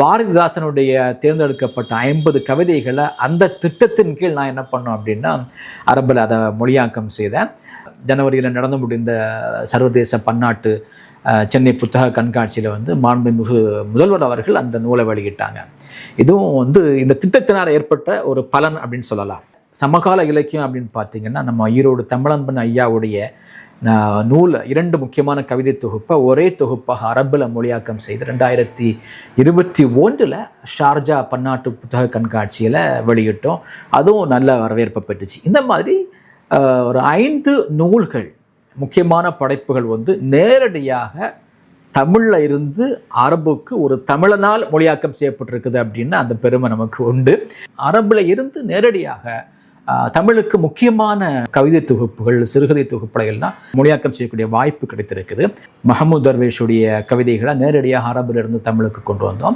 பாரதிதாசனுடைய தேர்ந்தெடுக்கப்பட்ட ஐம்பது கவிதைகளை அந்த திட்டத்தின் கீழ் நான் என்ன பண்ணோம் அப்படின்னா அரபில் அதை மொழியாக்கம் செய்தேன். ஜனவரியில் நடந்து முடிந்த சர்வதேச பன்னாட்டு சென்னை புத்தக கண்காட்சியில் வந்து மாண்புமிகு முதல்வர் அவர்கள் அந்த நூலை வெளியிட்டாங்க. இதுவும் வந்து இந்த திட்டத்தினால் ஏற்பட்ட ஒரு பலன் அப்படின்னு சொல்லலாம். சமகால இலக்கியம் அப்படின்னு பார்த்தீங்கன்னா நம்ம ஈரோடு தமிழன்பன் ஐயாவுடைய நூல் இரண்டு முக்கியமான கவிதை தொகுப்பை ஒரே தொகுப்பாக அரபில் மொழியாக்கம் செய்து ரெண்டாயிரத்தி இருபத்தி ஒன்றில் ஷார்ஜா பன்னாட்டு புத்தக கண்காட்சியில் வெளியிட்டோம். அதுவும் நல்ல வரவேற்பை பெற்றுச்சு. இந்த மாதிரி ஒரு ஐந்து நூல்கள் முக்கியமான படைப்புகள் வந்து நேரடியாக தமிழில் இருந்து அரபுக்கு ஒரு தமிழனால் மொழியாக்கம் செய்யப்பட்டிருக்குது அப்படின்னா அந்த பெருமை நமக்கு உண்டு. அரபில் இருந்து நேரடியாக தமிழுக்கு முக்கியமான கவிதை தொகுப்புகள் சிறுகதை தொகுப்புகளை எல்லாம் மொழியாக்கம் செய்யக்கூடிய வாய்ப்பு கிடைத்திருக்குது. மஹமூத் தர்வேஷுடைய கவிதைகளை நேரடியாக அரபிலிருந்து தமிழுக்கு கொண்டு வந்தோம்.